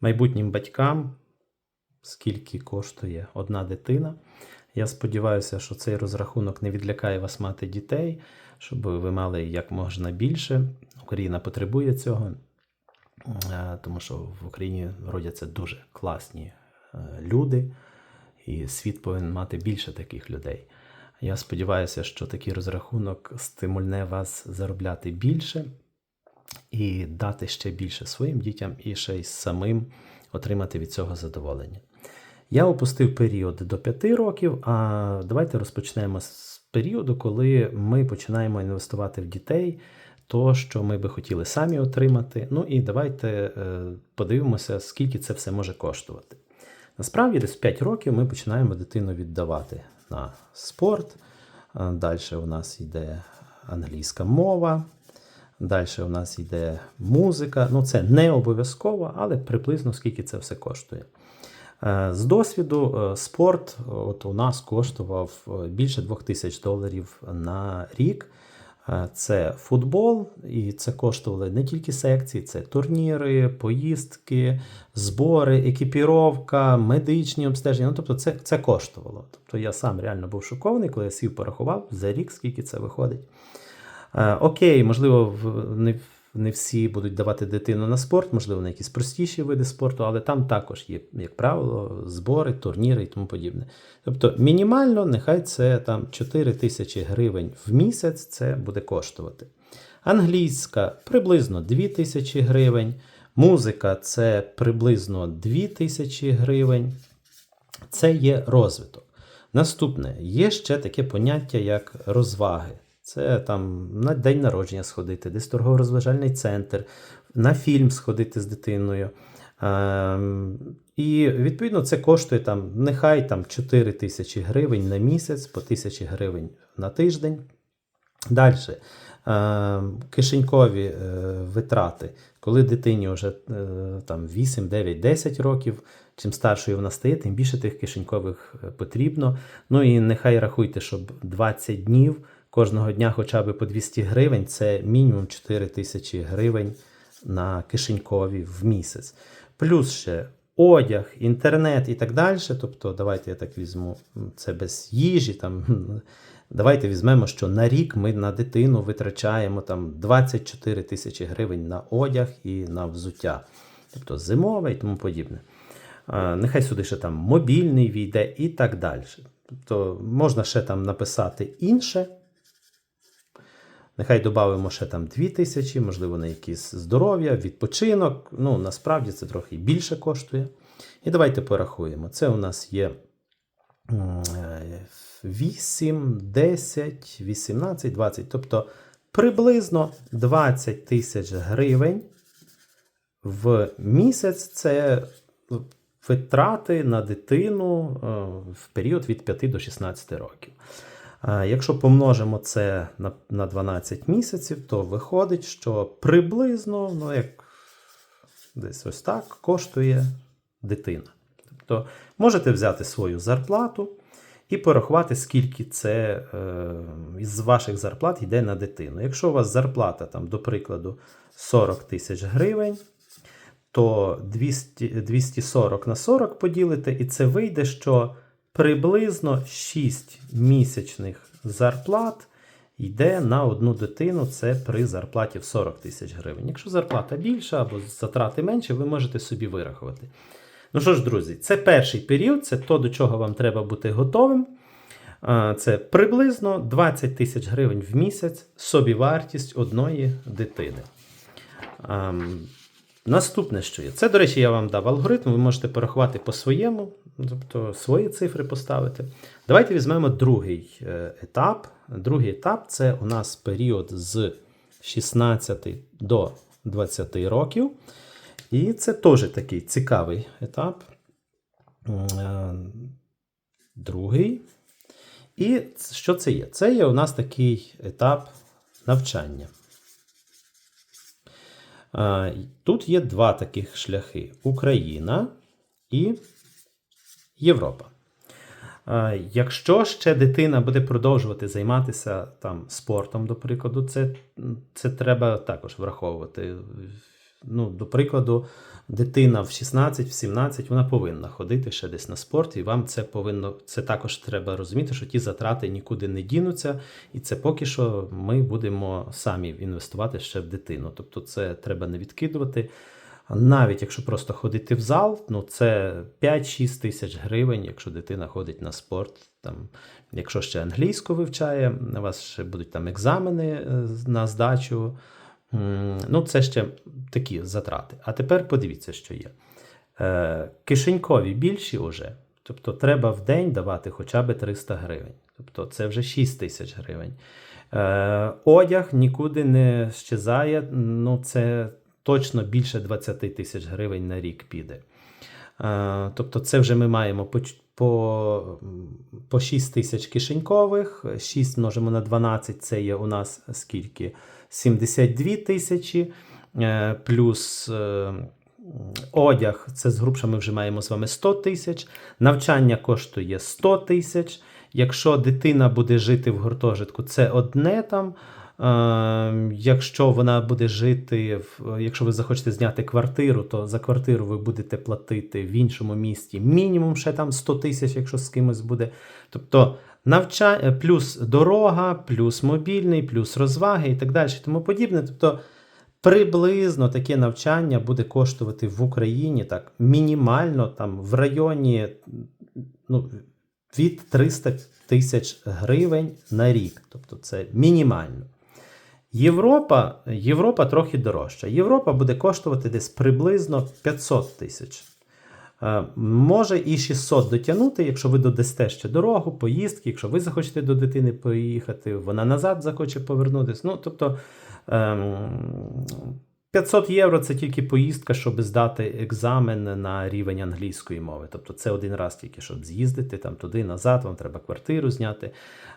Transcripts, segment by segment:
майбутнім батькам, скільки коштує одна дитина. Я сподіваюся, що цей розрахунок не відлякає вас мати дітей, щоб ви мали як можна більше. Україна потребує цього, е, тому що в Україні родяться дуже класні е, люди, і світ повинен мати більше таких людей. Я сподіваюся, що такий розрахунок стимульне вас заробляти більше і дати ще більше своїм дітям, і ще й самим отримати від цього задоволення. Я опустив період до 5 років, а давайте розпочнемо з періоду, коли ми починаємо інвестувати в дітей, то, що ми би хотіли самі отримати. Ну і давайте е, подивимося, скільки це все може коштувати. Насправді, десь 5 років ми починаємо дитину віддавати на спорт. Далі у нас йде англійська мова. Далі у нас йде музика. Ну, це не обов'язково, але приблизно скільки це все коштує. Е, З досвіду е, спорт от у нас коштував е, більше 2000 доларів на рік. Е, Це футбол, і це коштували не тільки секції, це турніри, поїздки, збори, екіпіровка, медичні обстеження. Ну, тобто, це, це коштувало. Тобто я сам реально був шокований, коли я сів порахував за рік, скільки це виходить. Е, Окей, можливо, не, не всі будуть давати дитину на спорт, можливо, на якісь простіші види спорту, але там також є, як правило, збори, турніри і тому подібне. Тобто, мінімально, нехай це там 4 тисячі гривень в місяць це буде коштувати. Англійська приблизно 2 тисячі гривень, музика це приблизно 2 тисячі гривень. Це є розвиток. Наступне, є ще таке поняття, як розваги. Це там на день народження сходити, десь торгово-розважальний центр, на фільм сходити з дитиною. Ем, і відповідно це коштує там, нехай там 4 тисячі гривень на місяць, по тисячі гривень на тиждень. Далі. Ем, кишенькові е, витрати, коли дитині вже е, там 8, 9, 10 років, чим старшою вона стає, тим більше тих кишенькових е, потрібно. Ну і нехай рахуйте, щоб 20 днів кожного дня хоча б по 200 гривень, це мінімум 4 тисячі гривень на кишенькові в місяць. Плюс ще одяг, інтернет і так далі. Тобто, давайте я так візьму, це без їжі. Там, давайте візьмемо, що на рік ми на дитину витрачаємо там 24 тисячі гривень на одяг і на взуття. Тобто зимове і тому подібне. Нехай сюди ще там мобільний війде і так далі. Тобто можна ще там написати інше. Нехай додамо ще там 2 тисячі, можливо, на якісь здоров'я, відпочинок. Ну, насправді це трохи більше коштує. І давайте порахуємо. Це у нас є е, 8, 10, 18, 20. Тобто приблизно 20 тисяч гривень в місяць це витрати на дитину е, в період від 5 до 16 років. Якщо помножимо це на, на 12 місяців, то виходить, що приблизно, ну як десь ось так, коштує дитина. Тобто можете взяти свою зарплату і порахувати, скільки це е, із ваших зарплат йде на дитину. Якщо у вас зарплата, там, до прикладу, 40 тисяч гривень, то 200, 240 на 40 поділите, і це вийде, що приблизно 6 місячних зарплат йде на одну дитину. Це при зарплаті в 40 тисяч гривень. Якщо зарплата більша або затрати менше, ви можете собі вирахувати. Ну що ж, друзі, це перший період, це то, до чого вам треба бути готовим. Це приблизно 20 тисяч гривень в місяць собівартість одної дитини. Наступне, що є. Це, до речі, я вам дав алгоритм, ви можете порахувати по-своєму, тобто свої цифри поставити. Давайте візьмемо другий е, етап. Другий етап це у нас період з 16 до 20 років. І це теж такий цікавий етап. Е, Другий. І що це є? Це є у нас такий етап навчання. А, Тут є два таких шляхи: Україна і Європа. Якщо ще дитина буде продовжувати займатися там спортом, до прикладу, це, це треба також враховувати. Ну, до прикладу, дитина в 16, в 17, вона повинна ходити ще десь на спорт, і вам це повинно це також треба розуміти, що ті затрати нікуди не дінуться, і це поки що ми будемо самі інвестувати ще в дитину. Тобто, це треба не відкидувати. Навіть якщо просто ходити в зал, ну це 5-6 тисяч гривень, якщо дитина ходить на спорт. Там, якщо ще англійську вивчає, у вас ще будуть там екзамени е, на здачу. Ну, це ще такі затрати. А тепер подивіться, що є. Е, кишенькові більші вже. Тобто треба в день давати хоча б 300 гривень. Тобто це вже 6 тисяч гривень. Е, одяг нікуди не щезає. Ну, це точно більше 20 тисяч гривень на рік піде. Е, тобто, це вже ми маємо по, по, 6 тисяч кишенькових, 6 множимо на 12, це є у нас скільки? 72 тисячі, е, плюс е, одяг, це з грубша ми вже маємо з вами 100 тисяч, навчання коштує 100 тисяч. Якщо дитина буде жити в гуртожитку, це одне там. Е, Якщо вона буде жити, в, якщо ви захочете зняти квартиру, то за квартиру ви будете платити в іншому місті мінімум ще там 100 тисяч, якщо з кимось буде. Тобто навча... е, плюс дорога, плюс мобільний, плюс розваги і так далі, тому подібне. Тобто приблизно таке навчання буде коштувати в Україні так мінімально там в районі ну, від 300 тисяч гривень на рік. Тобто це мінімально. Європа, Європа трохи дорожча. Європа буде коштувати десь приблизно 500 тисяч. Е, Може і 600 дотягнути, якщо ви додасте ще дорогу, поїздки, якщо ви захочете до дитини поїхати, вона назад захоче повернутися. Ну, тобто ем, 500 євро це тільки поїздка, щоб здати екзамен на рівень англійської мови. Тобто це один раз тільки, щоб з'їздити там туди, назад, вам треба квартиру зняти,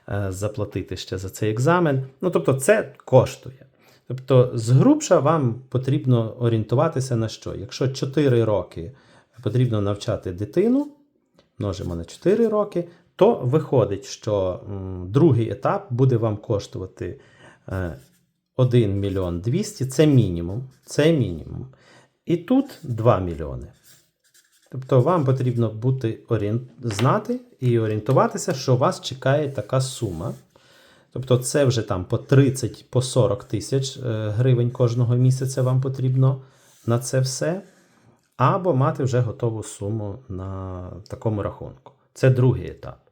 е, заплатити ще за цей екзамен. Ну, тобто, це коштує. Тобто, з грубша вам потрібно орієнтуватися на що? Якщо 4 роки потрібно навчати дитину, множимо на 4 роки, то виходить, що другий етап буде вам коштувати е, 1 мільйон 200 це мінімум. Це мінімум. І тут 2 мільйони. Тобто вам потрібно бути знати і орієнтуватися, що вас чекає така сума. Тобто, це вже там по 30, по 40 тисяч е, гривень кожного місяця вам потрібно на це все. Або мати вже готову суму на такому рахунку. Це другий етап.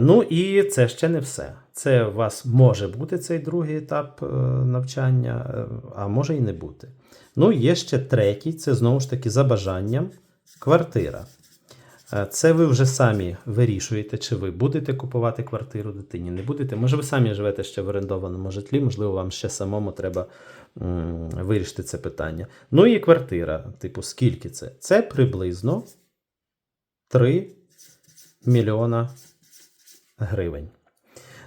Ну і це ще не все. Це у вас може бути цей другий етап е, навчання, е, а може і не бути. Ну, є ще третій, це знову ж таки за бажанням квартира. Е, Це ви вже самі вирішуєте, чи ви будете купувати квартиру дитині, не будете. Може, ви самі живете ще в орендованому житлі, можливо, вам ще самому треба вирішити це питання. Ну і квартира, типу, скільки це? Це приблизно 3 мільйона гривень.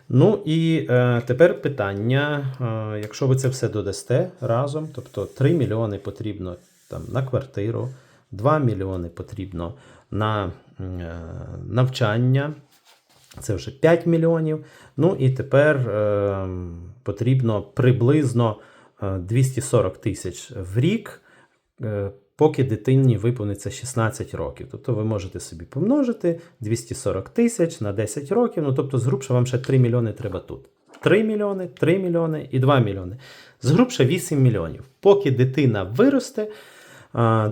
Ну і е, тепер питання: е, якщо ви це все додасте разом, тобто 3 мільйони потрібно там, на квартиру, 2 мільйони потрібно на е, навчання, це вже 5 мільйонів. Ну і тепер е, потрібно приблизно е, 240 тисяч в рік. е, Поки дитині виповниться 16 років. Тобто ви можете собі помножити 240 тисяч на 10 років. Ну тобто, згрубше вам ще 3 мільйони треба тут. 3 мільйони, 3 мільйони і 2 мільйони. Згрубше 8 мільйонів. Поки дитина виросте,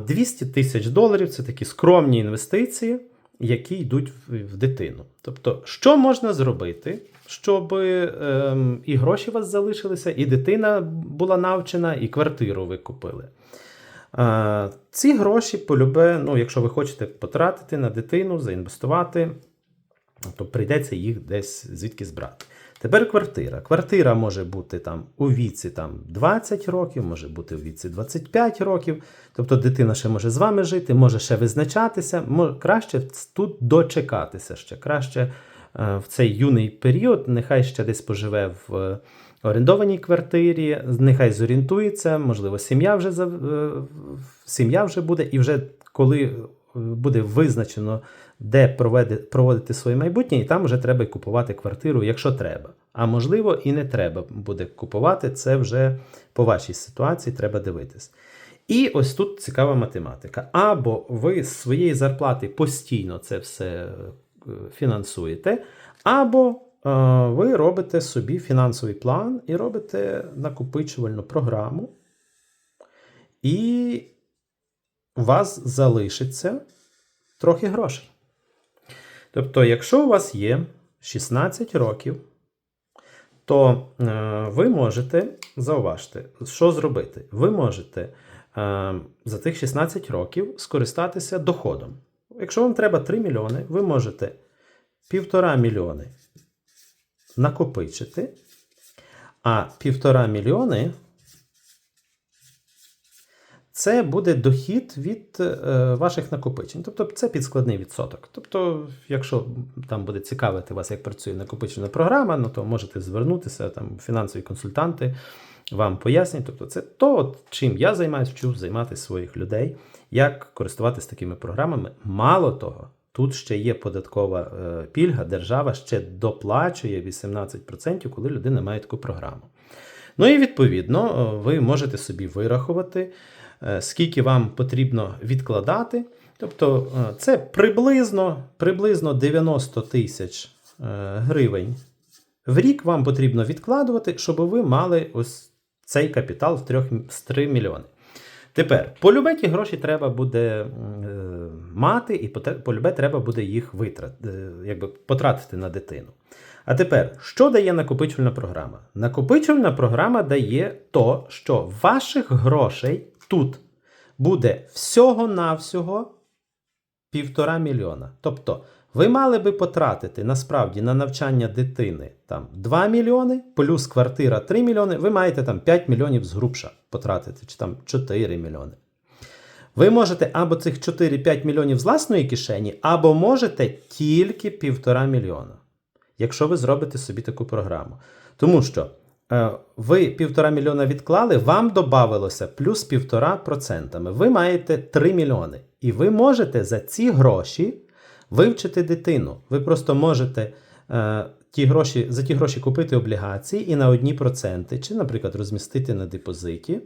200 тисяч доларів це такі скромні інвестиції, які йдуть в, дитину. Тобто, що можна зробити, щоб ем, і гроші у вас залишилися, і дитина була навчена, і квартиру ви купили. А, Ці гроші полюбе, ну, якщо ви хочете потратити на дитину, заінвестувати, то прийдеться їх десь звідки збрати. Тепер квартира. Квартира може бути там у віці там, 20 років, може бути у віці 25 років. Тобто дитина ще може з вами жити, може ще визначатися. мо- Краще тут дочекатися ще. Краще е, в цей юний період, нехай ще десь поживе в е, орендованій квартирі, нехай зорієнтується, можливо, сім'я вже е, сім'я вже буде, і вже коли е, буде визначено, де проводити своє майбутнє, і там вже треба купувати квартиру, якщо треба. А можливо, і не треба буде купувати. Це вже по вашій ситуації треба дивитись. І ось тут цікава математика. Або ви з своєї зарплати постійно це все е, фінансуєте, або ви робите собі фінансовий план і робите накопичувальну програму, і у вас залишиться трохи грошей. Тобто, якщо у вас є 16 років, то е, ви можете зауважте, що зробити? Ви можете е, за тих 16 років скористатися доходом. Якщо вам треба 3 мільйони, ви можете 1,5 мільйони накопичити, а 1,5 мільйони це буде дохід від е, ваших накопичень. Тобто це підскладний відсоток. Тобто, якщо там буде цікавити вас, як працює накопичена програма, ну то можете звернутися, там фінансові консультанти вам пояснять. Тобто, це то, чим я займаюся, вчу займатися своїх людей, як користуватися такими програмами. Мало того, тут ще є податкова е, пільга, держава ще доплачує 18%, коли людина має таку програму. Ну і відповідно, е, ви можете собі вирахувати, е, скільки вам потрібно відкладати. Тобто це приблизно, приблизно 90 тисяч гривень в рік вам потрібно відкладувати, щоб ви мали ось цей капітал в 3, з 3 мільйони. Тепер, полюбе ті гроші треба буде е, мати, і полюбе треба буде їх витрат, е, якби потратити на дитину. А тепер, що дає накопичувальна програма? Накопичувальна програма дає то, що ваших грошей тут буде всього-навсього півтора мільйона. Тобто, ви мали би потратити насправді на навчання дитини там 2 мільйони, плюс квартира 3 мільйони, ви маєте там 5 мільйонів з грубша потратити, чи там 4 мільйони. Ви можете або цих 4-5 мільйонів з власної кишені, або можете тільки півтора мільйона, якщо ви зробите собі таку програму. Тому що е, ви півтора мільйона відклали, вам додавалося плюс півтора процентами. Ви маєте 3 мільйони. І ви можете за ці гроші вивчити дитину. Ви просто можете е, ті гроші, за ті гроші купити облігації і на одні проценти, чи, наприклад, розмістити на депозиті,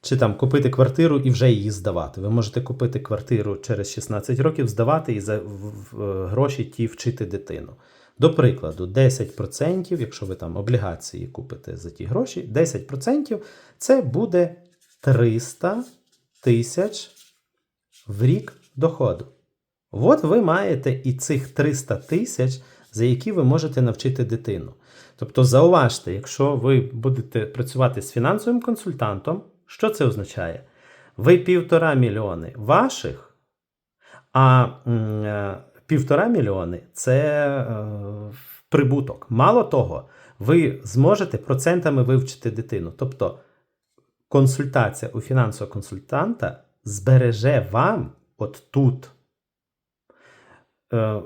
чи там купити квартиру і вже її здавати. Ви можете купити квартиру через 16 років, здавати і за в- в- гроші ті вчити дитину. До прикладу, 10%, якщо ви там облігації купите за ті гроші, 10% це буде 300 тисяч в рік доходу. От ви маєте і цих 300 тисяч, за які ви можете навчити дитину. Тобто, зауважте, якщо ви будете працювати з фінансовим консультантом, що це означає? Ви півтора мільйони ваших, а е, півтора мільйони це е, прибуток. Мало того, ви зможете процентами вивчити дитину. Тобто консультація у фінансового консультанта збереже вам от тут е,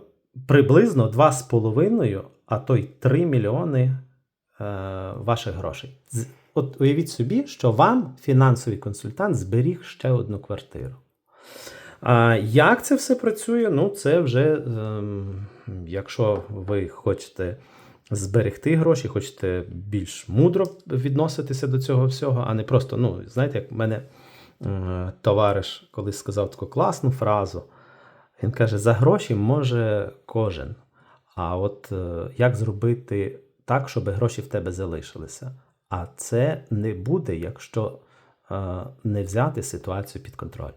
приблизно 2,5, а то й 3 мільйони е, ваших грошей. От уявіть собі, що вам фінансовий консультант зберіг ще одну квартиру. А як це все працює? Ну, це вже, ем, якщо ви хочете зберегти гроші, хочете більш мудро відноситися до цього всього, а не просто, ну, знаєте, як в мене товариш колись сказав таку класну фразу. Він каже: за гроші може кожен. А от е, як зробити так, щоб гроші в тебе залишилися? А це не буде, якщо е, не взяти ситуацію під контроль.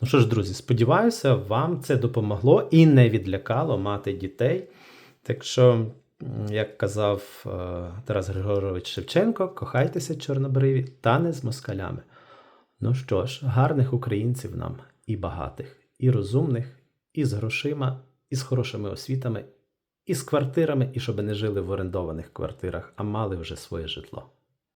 Ну що ж, друзі, сподіваюся, вам це допомогло і не відлякало мати дітей. Так що, як казав е, Тарас Григорович Шевченко, кохайтеся чорнобриві та не з москалями. Ну що ж, гарних українців нам і багатих, і розумних, і з грошима, і з хорошими освітами, і з квартирами, і щоб не жили в орендованих квартирах, а мали вже своє житло.